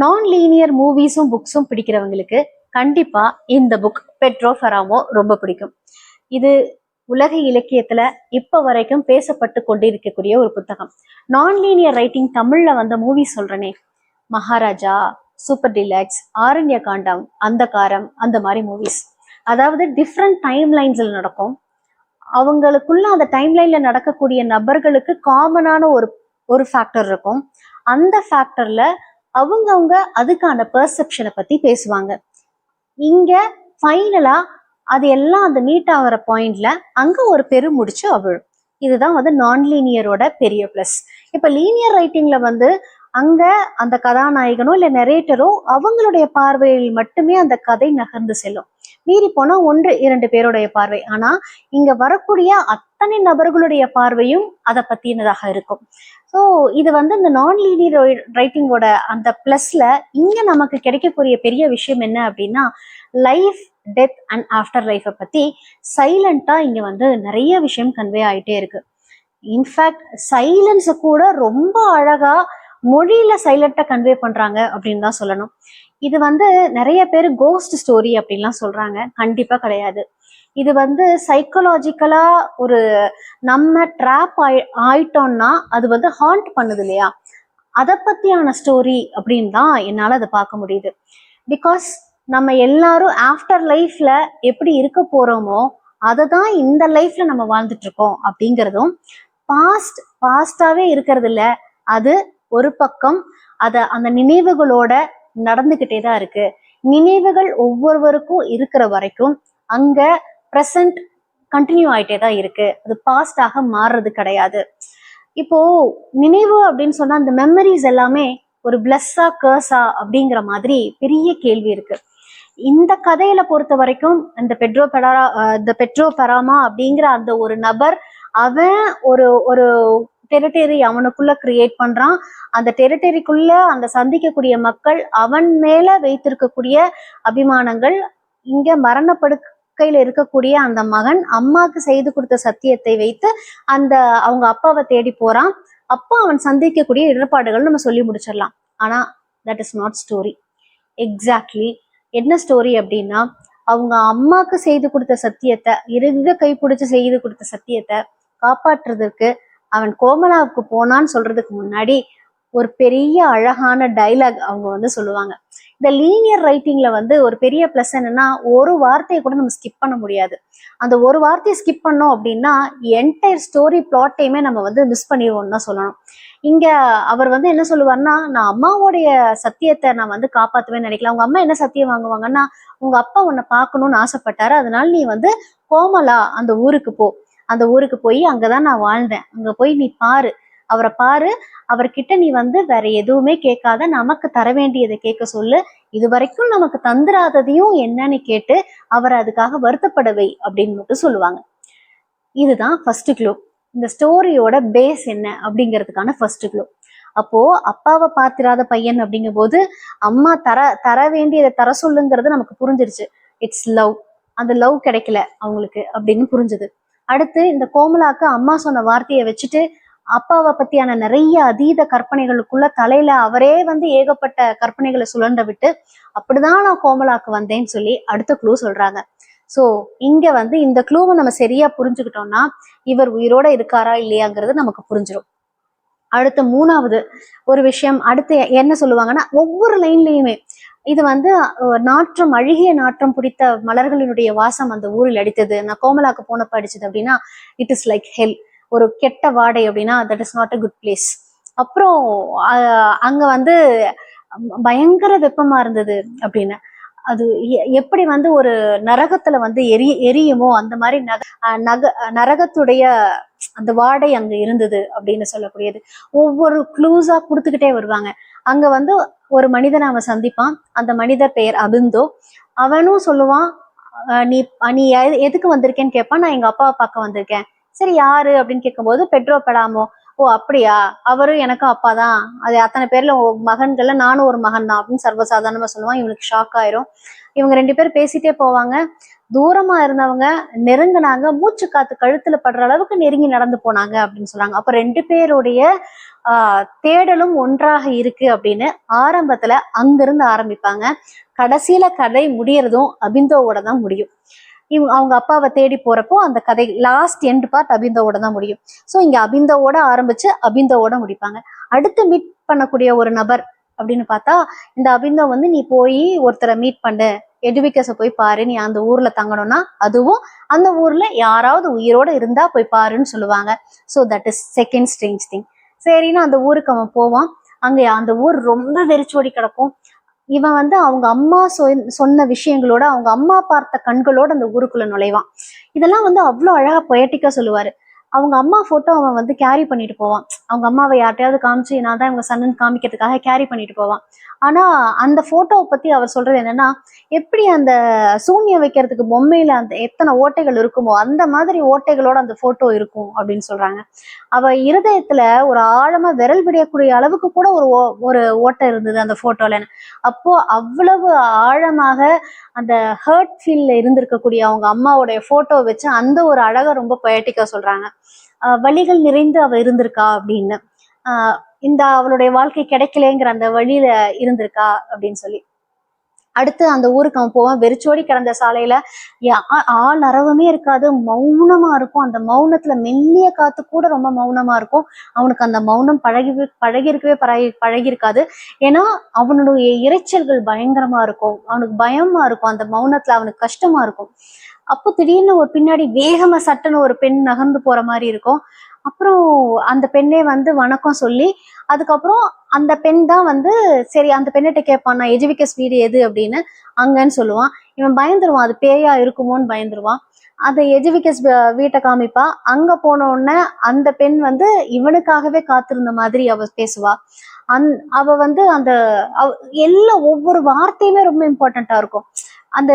நான் லீனியர் மூவிஸும் புக்ஸும் பிடிக்கிறவங்களுக்கு கண்டிப்பா இந்த புக் பெட்ரோ ஃபெராமோ ரொம்ப பிடிக்கும். இது உலக இலக்கியத்துல இப்ப வரைக்கும் பேசப்பட்டு கொண்டிருக்கக்கூடிய ஒரு புத்தகம். நான் லீனியர் ரைட்டிங் தமிழ்ல வந்த மூவி சொல்றனே. மகாராஜா சூப்பர் டிலக்ஸ் ஆரண்ய காண்டம் அந்தகாரம் அந்த மாதிரி மூவிஸ் அதாவது டிஃப்ரெண்ட் டைம் லைன்ஸ்ல நடக்கும். அவங்களுக்குள்ள அந்த டைம் லைன்ல நடக்கக்கூடிய நபர்களுக்கு காமனான ஒரு ஒரு ஃபேக்டர் இருக்கும். அந்த ஃபேக்டர்ல அவங்கவுங்க அதுக்கான பெர்செப்ஷனை பத்தி பேசுவாங்க. இங்க ஃபைனலா அது எல்லாம் அந்த மீட் ஆகிற பாயிண்ட்ல அங்க ஒரு பெரு முடிச்சு அவிழும். இதுதான் வந்து நான் லீனியரோட பெரிய ப்ளஸ் இப்ப லீனியர் ரைட்டிங்ல வந்து அங்க அந்த கதாநாயகனோ இல்ல நெரேட்டரோ அவங்களுடைய பார்வையில் மட்டுமே அந்த கதை நகர்ந்து செல்லும். மீறி போனா ஒன்று இரண்டு பேருடைய பார்வை. ஆனா இங்க வரக்கூடிய அத்தனை நபர்களுடைய பார்வையும் அதை பத்தினதாக இருக்கும். ஸோ இது வந்து இந்த நான் லீனியர் ரைட்டிங்கோட அந்த பிளஸ்ல இங்க நமக்கு கிடைக்கக்கூடிய பெரிய விஷயம் என்ன அப்படின்னா லைஃப் டெத் அண்ட் ஆஃப்டர் லைஃப்பை பத்தி சைலண்டா இங்க வந்து நிறைய விஷயம் கன்வே ஆயிட்டே இருக்கு. இன்ஃபேக்ட் சைலன்ஸை கூட ரொம்ப அழகா மொழியில சைலண்டா கன்வே பண்றாங்க அப்படின்னு தான் சொல்லணும். இது வந்து நிறைய பேர் கோஸ்ட் ஸ்டோரி அப்படின்லாம் சொல்றாங்க. கண்டிப்பா கிடையாது. இது வந்து சைக்கலாஜிக்கலா ஒரு நம்ம ட்ராப் ஆயி ஆயிட்டோம்னா அது வந்து ஹாண்ட் பண்ணுது இல்லையா? அதை பத்தியான ஸ்டோரி அப்படின்னு தான் என்னால் அதை பார்க்க முடியுது. பிகாஸ் நம்ம எல்லாரும் ஆஃப்டர் லைஃப்ல எப்படி இருக்க போறோமோ அதை தான் இந்த லைஃப்ல நம்ம வாழ்ந்துட்டு இருக்கோம் அப்படிங்கிறதும் பாஸ்ட் பாஸ்டாவே இருக்கிறது இல்ல. அது ஒரு பக்கம் அதை அந்த நினைவுகளோட நடந்துகிட்டே தான் இருக்கு. நினைவுகள் ஒவ்வொருவருக்கும் இருக்கிற வரைக்கும் அங்க ப்ரெசன்ட் கண்டினியூ ஆயிட்டே தான் இருக்கு. அது பாஸ்டாக மாறுறது கிடையாது. இப்போ நினைவு அப்படின்னு சொன்னா அந்த மெமரிஸ் எல்லாமே ஒரு பிளஸ்ஸா கேர்ஸா அப்படிங்கிற மாதிரி பெரிய கேள்வி இருக்கு. இந்த கதையில பொறுத்த வரைக்கும் இந்த பெட்ரோ பெடாரா இந்த பெட்ரோ பெராமா அப்படிங்கிற அந்த ஒரு நபர் அவன் ஒரு ஒரு டெரிட்டரி அவனுக்குள்ள கிரியேட் பண்றான். அந்த டெரிட்டரிக்குள்ள அந்த சந்திக்கக்கூடிய மக்கள் அவன் மேல வைத்திருக்கக்கூடிய அபிமானங்கள் இங்க மரணப்படுக்கையில இருக்கக்கூடிய அந்த மகன் அம்மாக்கு செய்து கொடுத்த சத்தியத்தை வைத்து அந்த அவங்க அப்பாவை தேடி போறான். அப்பா அவன் சந்திக்கக்கூடிய இடர்பாடுகள் நம்ம சொல்லி முடிச்சிடலாம். ஆனா that is not story exactly என்ன ஸ்டோரி அப்படின்னா அவங்க அம்மாக்கு செய்து கொடுத்த சத்தியத்தை இருந்த கைப்பிடிச்சு செய்து கொடுத்த சத்தியத்தை காப்பாற்றுறதுக்கு அவன் கோமலாவுக்கு போனான்னு சொல்றதுக்கு முன்னாடி ஒரு பெரிய அழகான டைலாக் அவங்க வந்து சொல்லுவாங்க. இந்த லீனியர் ரைட்டிங்ல வந்து ஒரு பெரிய ப்ளஸ் என்னன்னா ஒரு வார்த்தையை கூட நம்ம ஸ்கிப் பண்ண முடியாது. அந்த ஒரு வார்த்தையை ஸ்கிப் பண்ணோம் அப்படின்னா என்டையர் ஸ்டோரி பிளாட்டையுமே நம்ம வந்து மிஸ் பண்ணிடுவோம்னு தான் சொல்லணும். இங்க அவர் வந்து என்ன சொல்லுவார்னா நான் அம்மாவோடைய சத்தியத்தை நான் வந்து காப்பாத்துவேன்னு நினைக்கல. அவங்க அம்மா என்ன சத்தியம் வாங்குவாங்கன்னா உங்க அப்பா உன்னை பார்க்கணும்னு ஆசைப்பட்டாரு. அதனால நீ வந்து கோமலா அந்த ஊருக்கு போ. அந்த ஊருக்கு போய் அங்கதான் நான் வாழ்ந்தேன். அங்க போய் நீ பாரு. அவரை பாரு. அவர்கிட்ட நீ வந்து வேற எதுவுமே கேட்காத. நமக்கு தர வேண்டியதை கேட்க சொல்லு. இது வரைக்கும் நமக்கு தந்துராததையும் என்னன்னு கேட்டு அவர் அதுக்காக வருத்தப்படவை அப்படின்னு மட்டும் சொல்லுவாங்க. இதுதான் ஃபர்ஸ்ட் க்ளூ இந்த ஸ்டோரியோட பேஸ் என்ன அப்படிங்கிறதுக்கான ஃபர்ஸ்ட் க்ளூ அப்போ அப்பாவை பார்த்திராத பையன் அப்படிங்கும் போது அம்மா தர தர வேண்டியதை தர சொல்லுங்கிறது நமக்கு புரிஞ்சிருச்சு. இட்ஸ் லவ் அந்த லவ் கிடைக்கல அவங்களுக்கு அப்படின்னு புரிஞ்சுது. அடுத்து இந்த கோமலாக்கு அம்மா சொன்ன வார்த்தையை வச்சுட்டு அப்பாவை பத்தியான நிறைய அதீத கற்பனைகளுக்குள்ள தலையில அவரே வந்து ஏகப்பட்ட கற்பனைகளை சுழண்ட விட்டு அப்படிதான் நான் கோமலாக்கு வந்தேன்னு சொல்லி அடுத்த க்ளூ சொல்றாங்க. ஸோ இங்க வந்து இந்த க்ளூவை நம்ம சரியா புரிஞ்சுக்கிட்டோம்னா இவர் உயிரோட இருக்காரா இல்லையாங்கிறது நமக்கு புரிஞ்சிடும் அடுத்த மூணாவது ஒரு விஷயம் அடுத்து என்ன சொல்லுவாங்கன்னா ஒவ்வொரு லைன்லயுமே இது வந்து நாற்றம் அழுகிய நாற்றம் பிடித்த மலர்களினுடைய வாசம் அந்த ஊரில் அடித்தது. நான் கோமலாக்கு போனப்ப அடிச்சது அப்படின்னா இட் இஸ் லைக் ஹெல் ஒரு கெட்ட வாடை அப்படின்னா that is not a good place அப்புறம் அங்க வந்து பயங்கர வெப்பமா இருந்தது அப்படின்னு. அது எ- எப்படி வந்து ஒரு நரகத்துல வந்து எரி எரியுமோ அந்த மாதிரி நக அஹ் நக நரகத்துடைய அந்த வாடை அங்க இருந்தது அப்படின்னு சொல்லக்கூடியது. ஒவ்வொரு க்ளூஸா கொடுத்துக்கிட்டே வருவாங்க. அங்க வந்து ஒரு மனிதனை அவன் சந்திப்பான். அந்த மனிதர் பெயர் அபிந்தோ. அவனும் சொல்லுவான் நீ நீ எது- எதுக்கு வந்திருக்கேன்னு கேட்பான் நான் எங்க அப்பாவை பார்க்க வந்திருக்கேன். சரி யாரு? அப்படின்னு கேட்கும்போது பெட்ரோ பெடாமோ. ஓ அப்படியா? அவரும் எனக்கும் அப்பா தான் அது அத்தனை பேர்ல மகன்கள்ல நானும் ஒரு மகன் தான் அப்படின்னு சர்வசாதாரணமா சொல்லுவான். இவனுக்கு ஷாக் ஆயிரும். இவங்க ரெண்டு பேரும் பேசிட்டே போவாங்க. தூரமா இருந்தவங்க நெருங்கினாங்க மூச்சு காத்து கழுத்துல படுற அளவுக்கு நெருங்கி நடந்து போனாங்க அப்படின்னு சொல்றாங்க. அப்ப ரெண்டு பேருடைய ஆஹ் தேடலும் ஒன்றாக இருக்கு அப்படின்னு ஆரம்பத்துல அங்கிருந்து ஆரம்பிப்பாங்க. கடைசியில கதை முடியறதும் அபிந்தோவோட தான் முடியும். இவங்க அவங்க அப்பாவை தேடி போறப்போ அந்த கதை லாஸ்ட் எண்ட் பார்ட் அபிந்தோவோட தான் முடியும். ஸோ இங்க அபிந்தோவோட ஆரம்பிச்சு அபிந்தோவோட முடிப்பாங்க. அடுத்து மீட் பண்ணக்கூடிய ஒரு நபர் அப்படின்னு பார்த்தா இந்த அபிந்தோ வந்து நீ போய் ஒருத்தரை மீட் பண்ணு. எஜுபிகஸை போய் பாரு நீ அந்த ஊர்ல தங்கணும்னா அதுவும் அந்த ஊர்ல யாராவது உயிரோட இருந்தா போய் பாருன்னு சொல்லுவாங்க. So that is second strange thing சரின்னு அந்த ஊருக்கு அவன் போவான். அங்க அந்த ஊர் ரொம்ப வெறிச்சோடி கிடக்கும். இவன் வந்து அவங்க அம்மா சொ- சொன்ன விஷயங்களோட அவங்க அம்மா பார்த்த கண்களோட அந்த ஊருக்குள்ள நுழைவான். இதெல்லாம் வந்து அவ்வளோ அழகா பொயட்டிக்கா சொல்லுவாரு. அவங்க அம்மா போட்டோ அவன் வந்து கேரி பண்ணிட்டு போவான். அவங்க அம்மாவை யார்ட்டையாவது காமிச்சு நான் தான் இவங்க சன்னன் காமிக்கிறதுக்காக கேரி பண்ணிட்டு போவான். ஆனா அந்த போட்டோவை பத்தி அவர் சொல்றது என்னன்னா எப்படி அந்த சூன்யம் வைக்கிறதுக்கு பொம்மையில அந்த எத்தனை ஓட்டைகள் இருக்குமோ அந்த மாதிரி ஓட்டைகளோட அந்த போட்டோ இருக்கும் அப்படின்னு சொல்றாங்க. அவ இருதயத்துல ஒரு ஆழமா விரல் விடையக்கூடிய அளவுக்கு கூட ஒரு ஓ- ஒரு ஓட்டை இருந்தது அந்த போட்டோல அப்போ அவ்வளவு ஆழமாக அந்த ஹர்ட் ஃபீல்ல இருந்திருக்கக்கூடிய அவங்க அம்மாவுடைய போட்டோ வச்சு அந்த ஒரு அழகை ரொம்ப பொயட்டிக்கா சொல்றாங்க. வழிகள் நிறைந்து அவ இருந்திருக்கா அப்படின்னு. ஆஹ் இந்த அவளுடைய வாழ்க்கை கிடைக்கலங்கிற அந்த வழியில இருந்திருக்கா அப்படின்னு சொல்லி. அடுத்து அந்த ஊருக்கு அவன் போவான். வெறிச்சோடி கிடந்த சாலையில யா- ஆ- ஆள் அறவமே இருக்காது. மௌனமா இருக்கும். அந்த மௌனத்துல மெல்லிய காத்து கூட ரொம்ப மௌனமா இருக்கும். அவனுக்கு அந்த மௌனம் பழகி பழகி இருக்கவே பழகி பழகி இருக்காது ஏன்னா அவனுடைய இரைச்சல்கள் பயங்கரமா இருக்கும். அவனுக்கு பயமா இருக்கும். அந்த மௌனத்துல அவனுக்கு கஷ்டமா இருக்கும். அப்போ திடீர்னு ஒரு பின்னாடி வேகமா சட்டுன்னு ஒரு பெண் நகர்ந்து போற மாதிரி இருக்கும். அப்புறம் அந்த பெண்ணே வந்து வணக்கம் சொல்லி அதுக்கப்புறம் அந்த பெண் தான் வந்து சரி அந்த பெண்ணிட்ட கேட்பான் நான் எஜுவிகஸ் வீடு எது அப்படின்னு? அங்கன்னு சொல்லுவான். இவன் பயந்துருவான் அது பேயா இருக்குமோன்னு பயந்துருவான். அந்த எஜுவிகஸ் வீட்டை காமிப்பா. அங்க போன உடனே அந்த பெண் வந்து இவனுக்காகவே காத்திருந்த மாதிரி அவ பேசுவா. அந் அவ வந்து அந்த அவ- எல்லா ஒவ்வொரு வார்த்தையுமே ரொம்ப இம்பார்ட்டண்டா இருக்கும். அந்த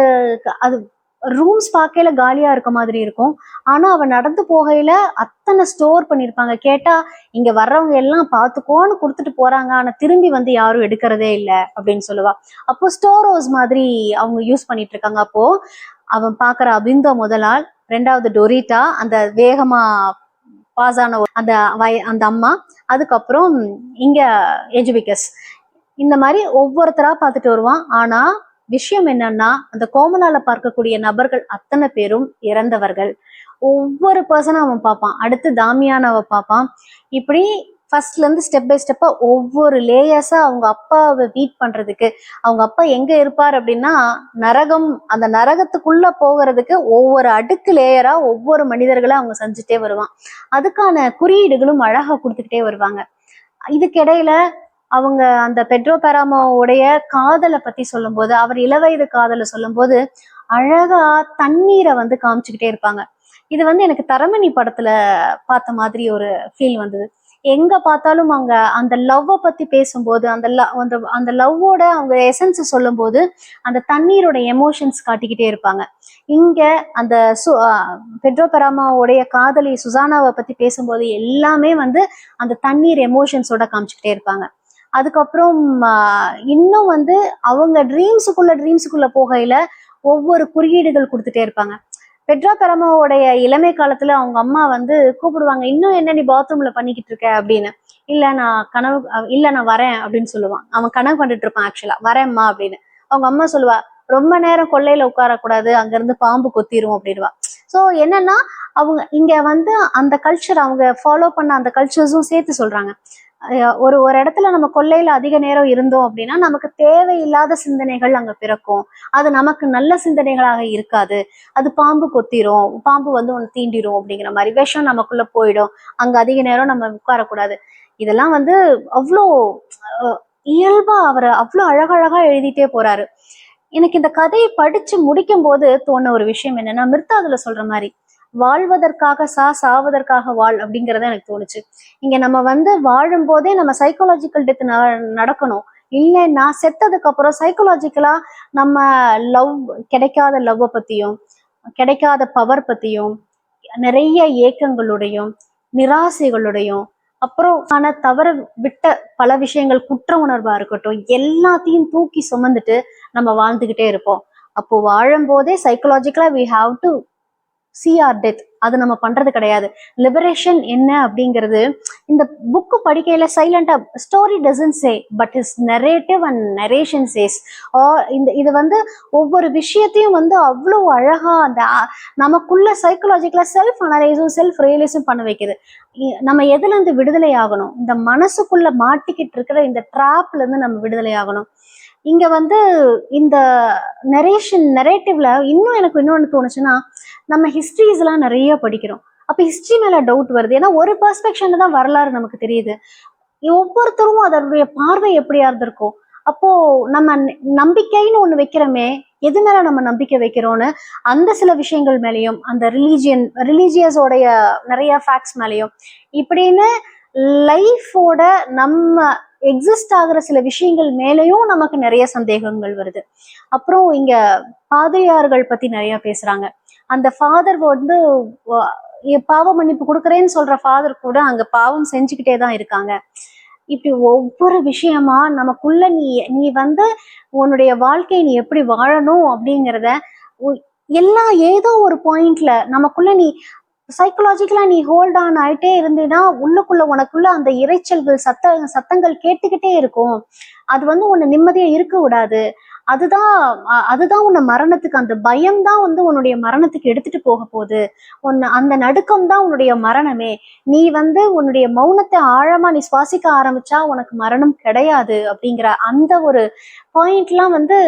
அது ரூம்ஸ் பார்க்கையில காலியா இருக்க மாதிரி இருக்கும். ஆனா அவ நடந்து போகையில அத்தனை ஸ்டோர் பண்ணிருப்பாங்க. கேட்டா இங்க வர்றவங்க எல்லாம் பார்த்துக்கோன்னு கொடுத்துட்டு போறாங்க. ஆனா திரும்பி வந்து யாரும் எடுக்கிறதே இல்லை. அப்படின்னு சொல்லுவா. அப்போ ஸ்டோர் ஹவுஸ் மாதிரி அவங்க யூஸ் பண்ணிட்டு இருக்காங்க. அப்போ அவன் பாக்குற அபிந்தோ முதலால் ரெண்டாவது டொரிட்டா அந்த வேகமா பாஸ் ஆன ஒரு- அந்த வய அந்த அம்மா அதுக்கப்புறம் இங்க எஜுபிகஸ். இந்த மாதிரி ஒவ்வொருத்தரா பார்த்துட்டு வருவான். ஆனா விஷயம் என்னன்னா அந்த கோமலால பார்க்கக்கூடிய நபர்கள் அத்தனை பேரும் இறந்தவர்கள். ஒவ்வொரு பர்சனும் அவன் பார்ப்பான். அடுத்து தாமியானவ பார்ப்பான். இப்படி ஃபர்ஸ்ட்ல இருந்து ஸ்டெப் பை ஸ்டெப்பா ஒவ்வொரு லேயர்ஸா அவங்க அப்பாவை வீட் பண்றதுக்கு அவங்க அப்பா எங்க இருப்பார் அப்படின்னா நரகம் அந்த நரகத்துக்குள்ள போகிறதுக்கு ஒவ்வொரு அடுக்கு லேயரா ஒவ்வொரு மனிதர்களை அவங்க செஞ்சுட்டே வருவான். அதுக்கான குறியீடுகளும் அழகா கொடுத்துக்கிட்டே வருவாங்க. இதுக்கிடையில அவங்க அந்த பெட்ரோ பெராமோவுடைய காதலை பத்தி சொல்லும்போது அவர் இளவயது காதலை சொல்லும்போது அழகா தண்ணீரை வந்து காமிச்சுக்கிட்டே இருப்பாங்க. இது வந்து எனக்கு தரமணி படத்துல பார்த்த மாதிரி ஒரு ஃபீல் வந்தது. எங்க பார்த்தாலும் அவங்க அந்த லவ்வை பத்தி பேசும்போது அந்த லவ் அந்த அந்த லவ்வோட அவங்க எசன்ஸ் சொல்லும்போது அந்த தண்ணீரோட எமோஷன்ஸ் காட்டிக்கிட்டே இருப்பாங்க. இங்க அந்த சு பெட்ரோ பெராமாவோடைய காதலி சுசானாவை பத்தி பேசும்போது எல்லாமே வந்து அந்த தண்ணீர் எமோஷன்ஸோட காமிச்சுக்கிட்டே இருப்பாங்க. அதுக்கப்புறம் இன்னும் வந்து அவங்க ட்ரீம்ஸுக்குள்ள ட்ரீம்ஸுக்குள்ள போகையில ஒவ்வொரு குறியீடுகள் கொடுத்துட்டே இருப்பாங்க. பெட்ரா பெரமாவோடைய இளமை காலத்துல அவங்க அம்மா வந்து கூப்பிடுவாங்க இன்னும் என்ன நீ பாத்ரூம்ல பண்ணிக்கிட்டு இருக்க? அப்படின்னு. இல்ல நான் கனவு இல்ல நான் வரேன் அப்படின்னு சொல்லுவான் அவன் கனவு கண்டுட்டு இருப்பான் ஆக்சுவலா வரேன்மா அப்படின்னு. அவங்க அம்மா சொல்லுவா ரொம்ப நேரம் கொள்ளையில உட்காரக்கூடாது அங்க இருந்து பாம்பு கொத்திரும் அப்படின்வா சோ என்னன்னா அவங்க இங்க வந்து அந்த கல்ச்சர் அவங்க ஃபாலோ பண்ண அந்த கல்ச்சர்ஸும் சேர்த்து சொல்றாங்க. ஒரு ஒரு இடத்துல நம்ம கொல்லையில அதிக நேரம் இருந்தோம் அப்படின்னா நமக்கு தேவையில்லாத சிந்தனைகள் அங்க பிறக்கும். அது நமக்கு நல்ல சிந்தனைகளாக இருக்காது. அது பாம்பு கொத்திரும். பாம்பு வந்து ஒன்று தீண்டிரும் அப்படிங்கிற மாதிரி. விஷம் நமக்குள்ள போயிடும். அங்க அதிக நேரம் நம்ம உட்காரக்கூடாது. இதெல்லாம் வந்து அவ்வளோ அஹ், இயல்பா அவர் அவ்வளோ அழகழகா எழுதிட்டே போறாரு. எனக்கு இந்த கதையை படிச்சு முடிக்கும் போது தோண ஒரு விஷயம் என்னன்னா மிர்தா அதுல சொல்ற மாதிரி. வாழ்வதற்காக சா சாவதற்காக வாழ் அப்படிங்கிறத எனக்கு தோணுச்சு. இங்க நம்ம வந்து வாழும் போதே நம்ம சைக்காலஜிக்கல் டெத் நடக்கணும். இல்லைன்னா செத்ததுக்கு அப்புறம் சைக்கலாஜிக்கலா நம்ம லவ் கிடைக்காத லவ்வை பத்தியும் கிடைக்காத பவர் பத்தியும் நிறைய ஏக்கங்களுடையும் நிராசைகளுடையும் அப்புறம் ஆன தவற விட்ட பல விஷயங்கள் குற்ற உணர்வா இருக்கட்டும் எல்லாத்தையும் தூக்கி சுமந்துட்டு நம்ம வாழ்ந்துகிட்டே இருப்போம். அப்போ வாழும் போதே சைக்கலாஜிக்கலா we have to see our death அது நம்ம பண்றது கிடையாது. லிபரேஷன் என்ன அப்படிங்கிறது இந்த புக்கு படிக்கையில சைலண்டா story doesn't say but is narrative and narration says இந்த இது வந்து ஒவ்வொரு விஷயத்தையும் வந்து அவ்வளோ அழகா அந்த நமக்குள்ள சைக்கலாஜிக்கலா செல்ஃப் அனலைஸும் செல்ஃப் ரியலைஸும் பண்ண வைக்குது. இ- நம்ம எதுல இருந்து விடுதலை ஆகணும்? இந்த மனசுக்குள்ள மாட்டிக்கிட்டு இருக்கிற இந்த ட்ராப்ல இருந்து நம்ம விடுதலை ஆகணும். இங்க வந்து இந்த நரேஷன் நரேட்டிவ்ல இன்னும் எனக்கு இன்னொன்னு தோணுச்சுன்னா நம்ம ஹிஸ்ட்ரிஸ்லாம் நிறைய படிக்கிறோம். அப்போ ஹிஸ்ட்ரி மேலே டவுட் வருது. ஏன்னா ஒரு பெர்ஸ்பெக்ஷன்ல தான் வரலாறு நமக்கு தெரியுது. ஒவ்வொருத்தரும் அதனுடைய பார்வை எப்படியா இருந்திருக்கும்? அப்போ நம்ம நம்பிக்கைன்னு ஒண்ணு வைக்கிறோமே எது மேல நம்ம நம்பிக்கை வைக்கிறோம்னு அந்த சில விஷயங்கள் மேலேயும் அந்த ரிலீஜியன் ரிலீஜியஸோடைய நிறைய ஃபேக்ட்ஸ் மேலேயும். இப்படின்னு லைஃபோட நம்ம எக்ஸிஸ்ட் ஆகிற சில விஷயங்கள் மேலேயும் நமக்கு நிறைய சந்தேகங்கள் வருது. அப்புறம் இங்க பாதிரியார்கள் பத்தி நிறைய பேசுறாங்க. அந்த ஃபாதர் வந்து பாவ மன்னிப்பு கொடுக்குறேன்னு சொல்ற ஃபாதர் கூட அங்க பாவம் செஞ்சுக்கிட்டே தான் இருக்காங்க. இப்படி ஒவ்வொரு விஷயமா நமக்குள்ள நீ நீ வந்து உன்னுடைய வாழ்க்கையை நீ எப்படி வாழணும் அப்படிங்கிறத உ- ஏதோ ஒரு பாயிண்ட்ல நமக்குள்ள நீ சைக்கலாஜிக்கலா நீ ஹோல்ட் ஆன் ஆயிட்டே இருந்தீன்னா உள்ளுக்குள்ள உனக்குள்ள அந்த இரைச்சல்கள் சத்த சத்தங்கள் கேட்டுக்கிட்டே இருக்கும். அது வந்து உன்னை நிம்மதியா இருக்க விடாது. அதுதான் அதுதான் உன்னை மரணத்துக்கு அந்த பயம் தான் வந்து உன்னுடைய மரணத்துக்கு எடுத்துட்டு போக போகுது. உன்னை அந்த நடுக்கம் தான் உன்னுடைய மரணமே. நீ வந்து உன்னுடைய மௌனத்தை ஆழமா நீ சுவாசிக்க ஆரம்பிச்சா உனக்கு மரணம் கிடையாது அப்படிங்கிற அந்த ஒரு பாயிண்ட்லாம் வந்து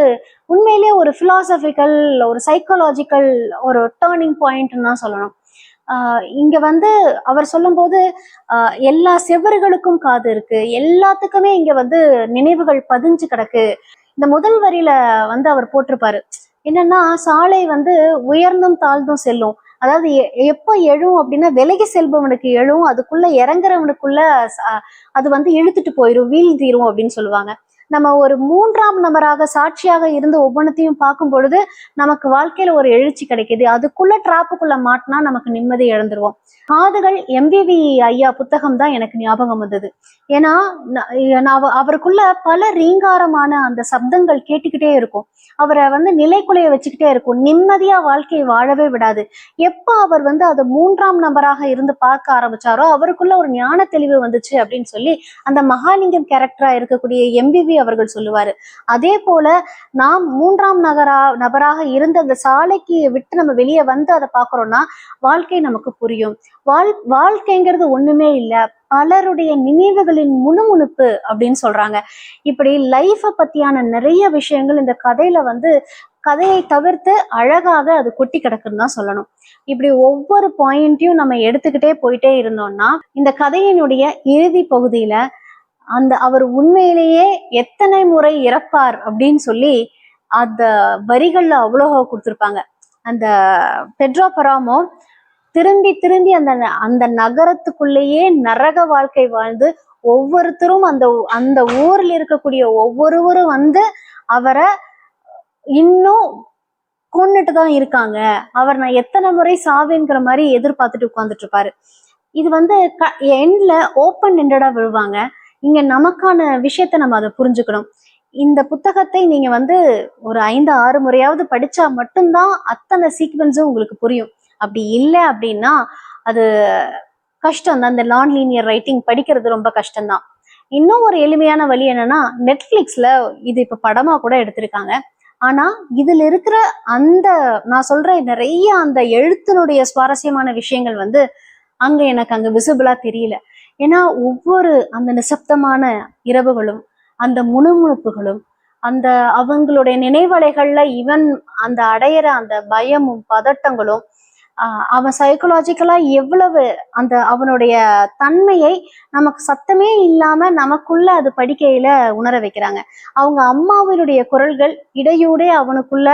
உண்மையிலேயே ஒரு ஃபிலாசபிக்கல் ஒரு சைக்கலாஜிக்கல் ஒரு டேர்னிங் பாயிண்ட்னு தான் சொல்லணும். இங்க வந்து அவர் சொல்லும்போது எல்லா செவறுகளுக்கும் காது இருக்கு. எல்லாத்துக்குமே இங்க வந்து நினைவுகள் பதிஞ்சு கிடக்கு. இந்த முதல் வரியில வந்து அவர் போட்டிருப்பாரு. என்னன்னா சாலை வந்து உயர்ந்தும் தாழ்ந்தும் செல்லும். அதாவது எ- எப்ப எழும் அப்படின்னா விலகி செல்பவனுக்கு எழும். அதுக்குள்ள இறங்குறவனுக்குள்ள அது வந்து இழுத்துட்டு போயிடும் வீழ்த்திரும் அப்படின்னு சொல்லுவாங்க. நம்ம ஒரு மூன்றாம் நபராக சாட்சியாக இருந்து ஒவ்வொன்றத்தையும் பார்க்கும் பொழுது நமக்கு வாழ்க்கையில ஒரு எழுச்சி கிடைக்குது. அதுக்குள்ள டிராப்புக்குள்ள மாட்டினா நமக்கு நிம்மதி இழந்துருவோம். காதுகள் எம்பிவி ஐயா புத்தகம் தான் எனக்கு ஞாபகம் வந்தது. ஏன்னா அவருக்குள்ள பல ரீங்காரமான அந்த சப்தங்கள் கேட்டுக்கிட்டே இருக்கும். அவரை வந்து நிலைக்குலைய வச்சுக்கிட்டே இருக்கும். நிம்மதியா வாழ்க்கையை வாழவே விடாது. எப்போ அவர் வந்து அது மூன்றாம் நபராக இருந்து பார்க்க ஆரம்பிச்சாரோ அவருக்குள்ள ஒரு ஞான தெளிவு வந்துச்சு அப்படின்னு சொல்லி அந்த மகாலிங்கம் கேரக்டரா இருக்கக்கூடிய எம்பிவி அவர்கள் சொல்லுவாரு. அதே போல நாம் மூன்றாம் நகரா நபராக இருந்த அந்த சாலைக்கு விட்டு நம்ம வெளியே வந்து அதை பார்க்கறோம்னா வாழ்க்கை நமக்கு புரியும். வாழ் வாழ்க்கைங்கிறது ஒண்ணுமே இல்ல. பலருடைய நினைவுகளின் முணுமுணுப்பு அப்படின்னு சொல்றாங்க. இப்படி லைஃபை பத்தியான நிறைய விஷயங்கள் இந்த கதையில வந்து கதையை தவிர்த்து அழகாக அது கொட்டி கிடக்குன்னு தான் சொல்லணும். இப்படி ஒவ்வொரு பாயிண்ட்டையும் நம்ம எடுத்துக்கிட்டே போயிட்டே இருந்தோம்னா இந்த கதையினுடைய இறுதி பகுதியில அந்த அவர் உண்மையிலேயே எத்தனை முறை இறப்பார் அப்படின்னு சொல்லி அந்த வரிகள்ல அவ்வளோ கொடுத்துருப்பாங்க. அந்த பெட்ரோ பராமோ திரும்பி திரும்பி அந்த அந்த நகரத்துக்குள்ளேயே நரக வாழ்க்கை வாழ்ந்து ஒவ்வொருத்தரும் அந்த அந்த ஊர்ல இருக்கக்கூடிய ஒவ்வொருவரும் வந்து அவரை இன்னும் கொண்டுட்டு தான் இருக்காங்க. அவர் நான் எத்தனை முறை சாவேங்கிற மாதிரி எதிர்பார்த்துட்டு உட்காந்துட்டு இருப்பாரு. இது வந்து எண்ட்ல ஓப்பன் எண்டடா விழுவாங்க. இங்க நமக்கான விஷயத்த நம்ம அதை புரிஞ்சுக்கணும். இந்த புத்தகத்தை நீங்க வந்து ஒரு ஐந்து ஆறு முறையாவது படிச்சா மட்டும்தான் அத்தனை சீக்வன்ஸும் உங்களுக்கு புரியும். அப்படி இல்லை அப்படின்னா அது கஷ்டம் தான். இந்த நான் லீனியர் ரைட்டிங் படிக்கிறது ரொம்ப கஷ்டம்தான். இன்னும் ஒரு எளிமையான வழி என்னன்னா நெட்ஃபிளிக்ஸ்ல இது இப்ப படமா கூட எடுத்திருக்காங்க. ஆனா இதுல இருக்கிற அந்த நான் சொல்ற நிறைய அந்த எழுத்தினுடைய சுவாரஸ்யமான விஷயங்கள் வந்து அங்க எனக்கு அங்க விசிபிளா தெரியல. ஏன்னா ஒவ்வொரு அந்த நிசப்தமான இரவுகளும் அந்த முணுமுணுப்புகளும் அந்த அவங்களுடைய நினைவலைகள்ல இவன் அந்த அடையிற அந்த பயமும் பதட்டங்களும் அவன் சைக்கலாஜிக்கலா எவ்வளவு அந்த அவனுடைய தன்மையை நமக்கு சத்தமே இல்லாம நமக்குள்ள அது படிக்கையில உணர வைக்கிறாங்க. அவங்க அம்மாவினுடைய குரல்கள் இடையூடே அவனுக்குள்ள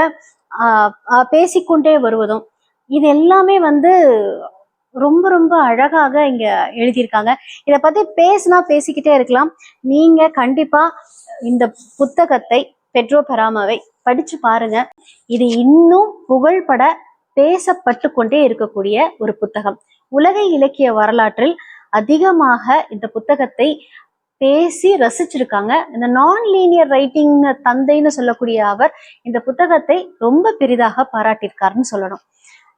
பேசிக்கொண்டே வருவதும் இது எல்லாமே வந்து ரொம்ப ரொம்ப அழகாக இங்க எழுதியிருக்காங்க. இதை பத்தி பேசினா பேசிக்கிட்டே இருக்கலாம். நீங்க கண்டிப்பா இந்த புத்தகத்தை பெட்ரோ பெராமாவை படிச்சு பாருங்க. இது இன்னும் புகழ்பட பேசப்பட்டு கொண்டே இருக்கக்கூடிய ஒரு புத்தகம். உலக இலக்கிய வரலாற்றில் அதிகமாக இந்த புத்தகத்தை பேசி ரசிச்சிருக்காங்க. இந்த நான் லீனியர் ரைட்டிங் தந்தைன்னு சொல்லக்கூடிய அவர் இந்த புத்தகத்தை ரொம்ப பெரிதாக பாராட்டியிருக்காருன்னு சொல்லணும்.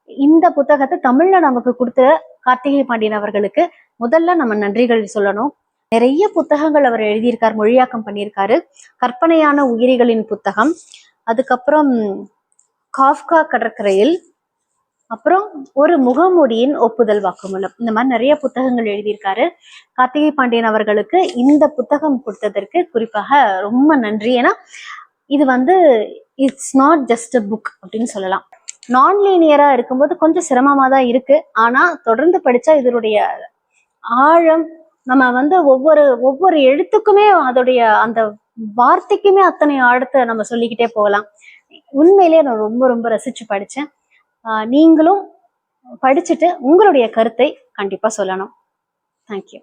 இந்த புத்தகத்தை தமிழ்ல நமக்கு கொடுத்த கார்த்திகை பாண்டியன் அவர்களுக்கு முதல்ல நம்ம நன்றிகள் சொல்லணும். நிறைய புத்தகங்கள் அவர் எழுதியிருக்கார் மொழியாக்கம் பண்ணியிருக்காரு. கற்பனையான உயிரிகளின் புத்தகம். அதுக்கப்புறம் காஃப்கா கடற்கரையில். அப்புறம் ஒரு முகமூடியின் ஒப்புதல் வாக்குமூலம். இந்த மாதிரி நிறைய புத்தகங்கள் எழுதியிருக்காரு. கார்த்திகை பாண்டியன் அவர்களுக்கு இந்த புத்தகம் கொடுத்ததற்கு குறிப்பாக ரொம்ப நன்றி. ஏன்னா இது வந்து it's not just a book அப்படின்னு சொல்லலாம். நான் லீனியரா இருக்கும்போது கொஞ்சம் சிரமமா தான் இருக்கு. ஆனா தொடர்ந்து படிச்சா இதனுடைய ஆழம் நம்ம வந்து ஒவ்வொரு ஒவ்வொரு எழுத்துக்குமே அதோடைய அந்த வார்த்தைக்குமே அத்தனை ஆழத்தை நம்ம சொல்லிக்கிட்டே போகலாம். உண்மையிலேயே நான் ரொம்ப ரொம்ப ரசிச்சு படித்தேன் நீங்களும் படிச்சுட்டு உங்களுடைய கருத்தை கண்டிப்பாக சொல்லணும். தேங்க்யூ